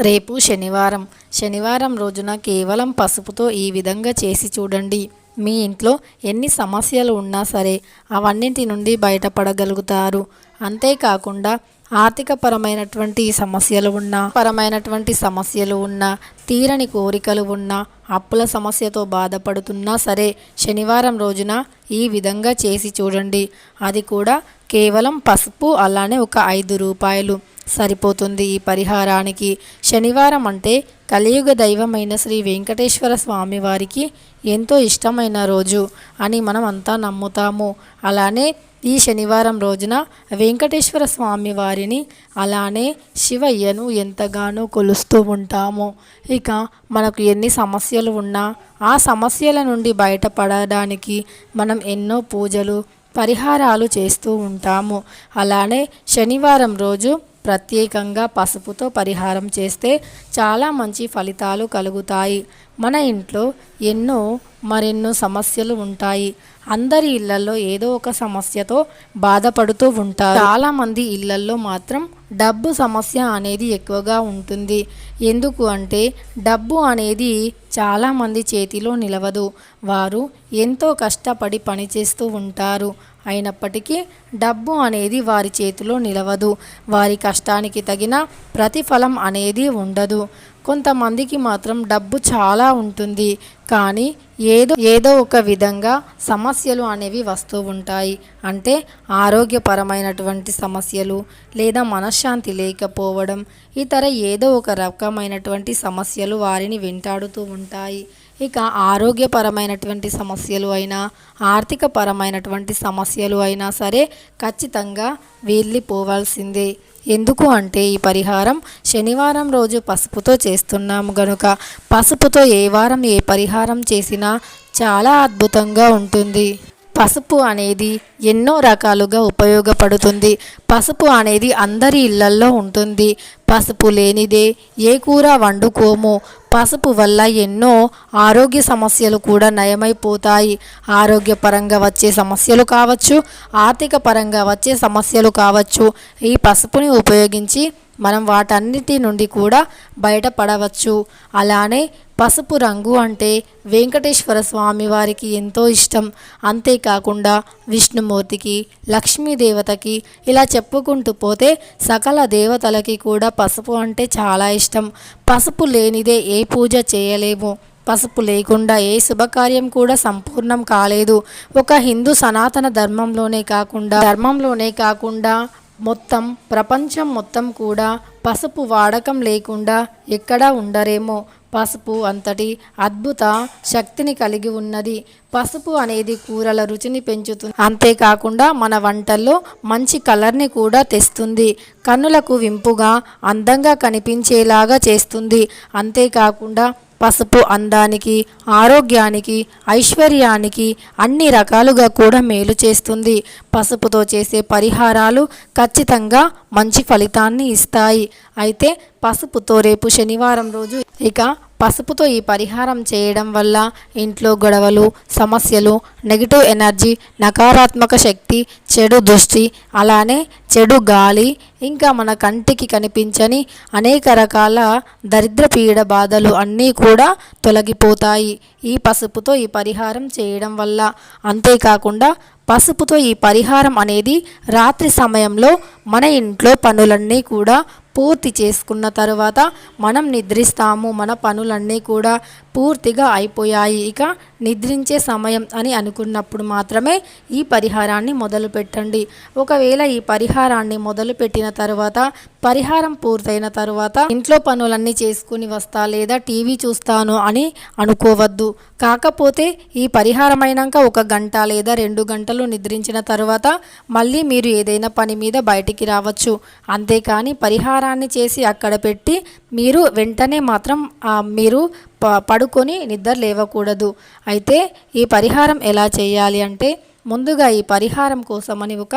రేపు శనివారం. శనివారం రోజున కేవలం పసుపుతో ఈ విధంగా చేసి చూడండి. మీ ఇంట్లో ఎన్ని సమస్యలు ఉన్నా సరే అవన్నింటి నుండి బయటపడగలుగుతారు. అంతేకాకుండా ఆర్థికపరమైనటువంటి సమస్యలు ఉన్నా పరమైనటువంటి సమస్యలు ఉన్నా తీరని కోరికలు ఉన్నా అప్పుల సమస్యతో బాధపడుతున్నా సరే శనివారం రోజున ఈ విధంగా చేసి చూడండి. అది కూడా కేవలం పసుపు అలానే ఒక ఐదు రూపాయలు. సరిపోతుంది ఈ పరిహారానికి. శనివారం అంటే కలియుగ దైవమైన శ్రీ వెంకటేశ్వర స్వామి వారికి ఎంతో ఇష్టమైన రోజు అని మనం అంతా నమ్ముతాము. అలానే ఈ శనివారం రోజున వెంకటేశ్వర స్వామి వారిని అలానే శివయ్యను ఎంతగానో కొలుస్తూ ఉంటాము. ఇక మనకు ఎన్ని సమస్యలు ఉన్నా ఆ సమస్యల నుండి బయటపడడానికి మనం ఎన్నో పూజలు పరిహారాలు చేస్తూ ఉంటాము. అలానే శనివారం రోజు ప్రత్యేకంగా పసుపుతో పరిహారం చేస్తే చాలా మంచి ఫలితాలు కలుగుతాయి. మన ఇంట్లో ఎన్నో మరెన్నో సమస్యలు ఉంటాయి. అందరి ఇళ్ళలో ఏదో ఒక సమస్యతో బాధపడుతూ ఉంటారు. చాలామంది ఇళ్ళల్లో మాత్రం డబ్బు సమస్య అనేది ఎక్కువగా ఉంటుంది. ఎందుకు అంటే డబ్బు అనేది చాలామంది చేతిలో నిలవదు. వారు ఎంతో కష్టపడి పనిచేస్తూ ఉంటారు. అయినప్పటికీ డబ్బు అనేది వారి చేతిలో నిలవదు. వారి కష్టానికి తగిన ప్రతిఫలం అనేది ఉండదు. కొంతమందికి మాత్రం డబ్బు చాలా ఉంటుంది. కానీ ఏదో ఏదో ఒక విధంగా సమస్యలు అనేవి వస్తూ ఉంటాయి. అంటే ఆరోగ్యపరమైనటువంటి సమస్యలు లేదా మనశ్శాంతి లేకపోవడం ఇతర ఏదో ఒక రకమైనటువంటి సమస్యలు వారిని వెంటాడుతూ ఉంటాయి. ఇక ఆరోగ్యపరమైనటువంటి సమస్యలు అయినా ఆర్థిక పరమైనటువంటి సమస్యలు అయినా సరే ఖచ్చితంగా వెళ్ళిపోవాల్సిందే ఎందుకు అంటే ఈ పరిహారం శనివారం రోజు పసుపుతో చేస్తున్నాము గనుక పసుపుతో ఏ వారం ఏ పరిహారం చేసినా చాలా అద్భుతంగా ఉంటుంది. పసుపు అనేది ఎన్నో రకాలుగా ఉపయోగపడుతుంది. పసుపు అనేది అందరి ఇళ్ళల్లో ఉంటుంది. పసుపు లేనిదే ఏ కూర వండుకోము. పసుపు వల్ల ఎన్నో ఆరోగ్య సమస్యలు కూడా నయమైపోతాయి. ఆరోగ్యపరంగా వచ్చే సమస్యలు కావచ్చు ఆర్థిక పరంగా వచ్చే సమస్యలు కావచ్చు ఈ పసుపుని ఉపయోగించి మనం వాటన్నిటి నుండి కూడా బయటపడవచ్చు. అలానే పసుపు రంగు అంటే వెంకటేశ్వర స్వామి వారికి ఎంతో ఇష్టం. అంతేకాకుండా విష్ణుమూర్తికి లక్ష్మీదేవతకి ఇలా చెప్పుకుంటూ పోతే సకల దేవతలకి కూడా పసుపు అంటే చాలా ఇష్టం. పసుపు లేనిదే ఏ పూజ చేయలేము. పసుపు లేకుండా ఏ శుభకార్యం కూడా సంపూర్ణం కాలేదు. ఒక హిందూ సనాతన ధర్మంలోనే కాకుండా ధర్మంలోనే కాకుండా మొత్తం ప్రపంచం మొత్తం కూడా పసుపు వాడకం లేకుండా ఎక్కడా ఉండరేమో. పసుపు అంతటి అద్భుత శక్తిని కలిగి ఉన్నది. పసుపు అనేది కూరల రుచిని పెంచుతుంది. అంతేకాకుండా మన వంటల్లో మంచి కలర్ని కూడా తెస్తుంది. కన్నులకు వింపుగా అందంగా కనిపించేలాగా చేస్తుంది. అంతేకాకుండా పసుపు అందానికి ఆరోగ్యానికి ఐశ్వర్యానికి అన్ని రకాలుగా కూడా మేలు చేస్తుంది. పసుపుతో చేసే పరిహారాలు ఖచ్చితంగా మంచి ఫలితాన్ని ఇస్తాయి. అయితే పసుపుతో రేపు శనివారం రోజు ఇక పసుపుతో ఈ పరిహారం చేయడం వల్ల ఇంట్లో గొడవలు సమస్యలు నెగిటివ్ ఎనర్జీ నకారాత్మక శక్తి చెడు దృష్టి అలానే చెడు గాలి ఇంకా మన కంటికి కనిపించని అనేక రకాల దరిద్ర పీడ బాధలు అన్నీ కూడా తొలగిపోతాయి. ఈ పసుపుతో ఈ పరిహారం చేయడం వల్ల అంతేకాకుండా పసుపుతో ఈ పరిహారం అనేది రాత్రి సమయంలో మన ఇంట్లో పనులన్నీ కూడా పూర్తి చేసుకున్న తరువాత మనం నిద్రిస్తాము. మన పనులన్నీ కూడా పూర్తిగా అయిపోయాయి. ఇక నిద్రించే సమయం అని అనుకున్నప్పుడు మాత్రమే ఈ పరిహారాన్ని మొదలు పెట్టండి. ఒకవేళ ఈ పరిహారాన్ని మొదలుపెట్టిన తర్వాత పరిహారం పూర్తయిన తర్వాత ఇంట్లో పనులన్నీ చేసుకుని వస్తా లేదా టీవీ చూస్తాను అని అనుకోవద్దు. కాకపోతే ఈ పరిహారం అయినాక ఒక గంట లేదా రెండు గంటలు నిద్రించిన తర్వాత మళ్ళీ మీరు ఏదైనా పని మీద బయటికి రావచ్చు. అంతేకాని పరిహారం పరిహారాన్ని చేసి అక్కడ పెట్టి మీరు వెంటనే మాత్రం మీరు ప పడుకొని నిద్ర లేవకూడదు. అయితే ఈ పరిహారం ఎలా చేయాలి అంటే ముందుగా ఈ పరిహారం కోసమని ఒక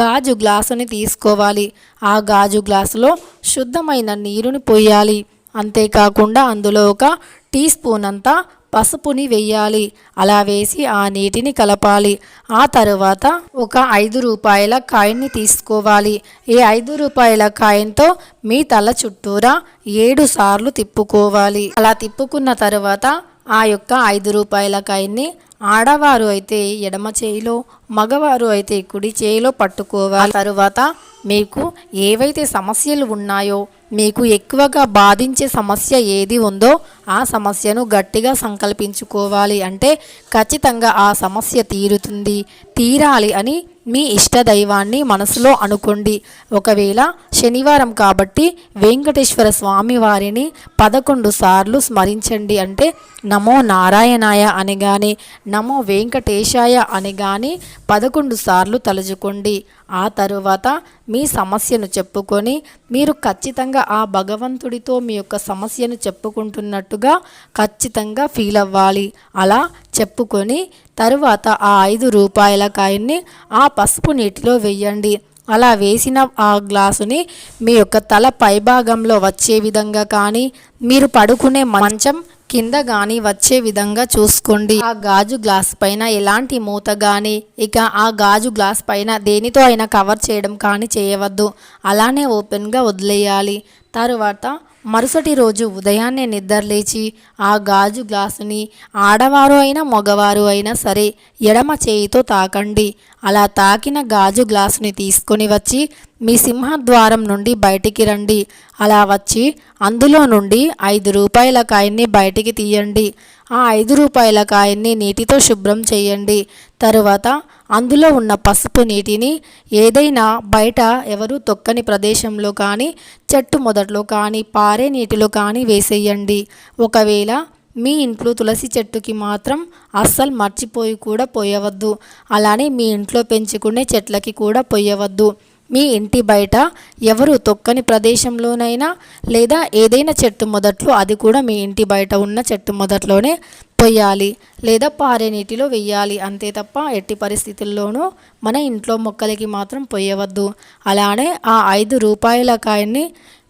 గాజు గ్లాసుని తీసుకోవాలి. ఆ గాజు గ్లాసులో శుద్ధమైన నీరుని పోయాలి. అంతేకాకుండా అందులో ఒక టీ స్పూన్ అంతా పసుపుని వెయ్యాలి. అలా వేసి ఆ నీటిని కలపాలి. ఆ తరువాత ఒక ఐదు రూపాయల కాయిన్ని తీసుకోవాలి. ఈ ఐదు రూపాయల కాయిన్తో మీ తల చుట్టూరా ఏడు సార్లు తిప్పుకోవాలి. అలా తిప్పుకున్న తరువాత ఆ యొక్క ఐదు రూపాయల కాయిన్ని ఆడవారు అయితే ఎడమ చేయిలో మగవారు అయితే కుడి చేయిలో పట్టుకోవాలి. తరువాత మీకు ఏవైతే సమస్యలు ఉన్నాయో మీకు ఎక్కువగా బాధించే సమస్య ఏది ఉందో ఆ సమస్యను గట్టిగా సంకల్పించుకోవాలి అంటే ఖచ్చితంగా ఆ సమస్య తీరుతుంది. తీరాలి అని మీ ఇష్ట దైవాన్ని మనసులో అనుకోండి. ఒకవేళ శనివారం కాబట్టి వెంకటేశ్వర స్వామి వారిని పదకొండు సార్లు స్మరించండి అంటే నమో నారాయణాయ అని కానీ నమో వెంకటేశాయ అని కానీ పదకొండు సార్లు తలుచుకోండి. ఆ తరువాత మీ సమస్యను చెప్పుకొని మీరు ఖచ్చితంగా ఆ భగవంతుడితో మీ యొక్క సమస్యను చెప్పుకుంటున్నట్టుగా ఖచ్చితంగా ఫీల్ అవ్వాలి. అలా చెప్పుకొని తరువాత ఆ ఐదు రూపాయల కాయన్ని ఆ పసుపు నీటిలో వెయ్యండి అలా వేసిన ఆ గ్లాసుని మీ యొక్క తల పైభాగంలో వచ్చే విధంగా కానీ మీరు పడుకునే మంచం కింద కానీ వచ్చే విధంగా చూసుకోండి. ఆ గాజు గ్లాస్ పైన ఎలాంటి మూత కానీ ఇక ఆ గాజు గ్లాస్ పైన దేనితో అయినా కవర్ చేయడం కానీ చేయవద్దు. అలానే ఓపెన్గా వదిలేయాలి. తరువాత మరుసటి రోజు ఉదయాన్నే నిద్రలేచి ఆ గాజు గ్లాసుని ఆడవారు అయినా మగవారు అయినా సరే ఎడమ చేయితో తాకండి. అలా తాకిన గాజు గ్లాసుని తీసుకొని వచ్చి మీ సింహద్వారం నుండి బయటికి రండి. అలా వచ్చి అందులో నుండి ఐదు రూపాయల కాయన్ని బయటికి తీయండి. ఆ ఐదు రూపాయల కాయన్ని నీటితో శుభ్రం చేయండి. తరువాత అందులో ఉన్న పసుపు నీటిని ఏదైనా బయట ఎవరు తొక్కని ప్రదేశంలో కానీ చెట్టు మొదట్లో కానీ పారే నీటిలో కానీ వేసేయండి. ఒకవేళ మీ ఇంట్లో తులసి చెట్టుకి మాత్రం అస్సలు మర్చిపోయి కూడా పోయవద్దు. అలానే మీ ఇంట్లో పెంచుకునే చెట్లకి కూడా పోయవద్దు. మీ ఇంటి బయట ఎవరు తొక్కని ప్రదేశంలోనైనా లేదా ఏదైనా చెట్టు మొదట్లో అది కూడా మీ ఇంటి బయట ఉన్న చెట్టు మొదట్లోనే పొయ్యాలి లేదా పారే నీటిలో వెయ్యాలి. అంతే తప్ప ఎట్టి పరిస్థితుల్లోనూ మన ఇంట్లో మొక్కలకి మాత్రం పొయ్యవద్దు. అలానే ఆ ఐదు రూపాయల కాయన్ని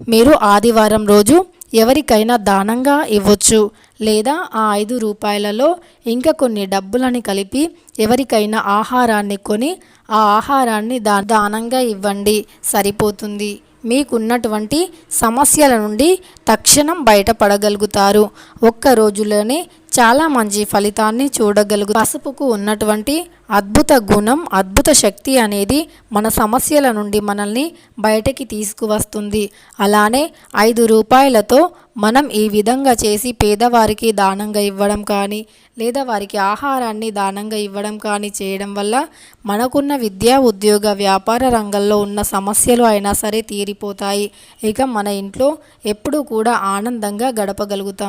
మీరు ఆదివారం రోజు ఎవరికైనా దానంగా ఇవ్వచ్చు. లేదా ఆ ఐదు రూపాయలలో ఇంకా కొన్ని డబ్బులని కలిపి ఎవరికైనా ఆహారాన్ని కొని ఆ ఆహారాన్ని దా దానంగా ఇవ్వండి. సరిపోతుంది. మీకున్నటువంటి సమస్యల నుండి తక్షణం బయటపడగలుగుతారు. ఒక్క రోజులోనే చాలా మంచి ఫలితాన్ని చూడగలుగు పసుపుకు ఉన్నటువంటి అద్భుత గుణం అద్భుత శక్తి అనేది మన సమస్యల నుండి మనల్ని బయటకి తీసుకువస్తుంది. అలానే ఐదు రూపాయలతో మనం ఈ విధంగా చేసి పేదవారికి దానంగా ఇవ్వడం కానీ లేదా వారికి ఆహారాన్ని దానంగా ఇవ్వడం కానీ చేయడం వల్ల మనకున్న విద్యా ఉద్యోగ వ్యాపార రంగంలో ఉన్న సమస్యలు అయినా సరే తీరిపోతాయి. ఇక మన ఇంట్లో ఎప్పుడూ కూడా ఆనందంగా గడపగలుగుతాం.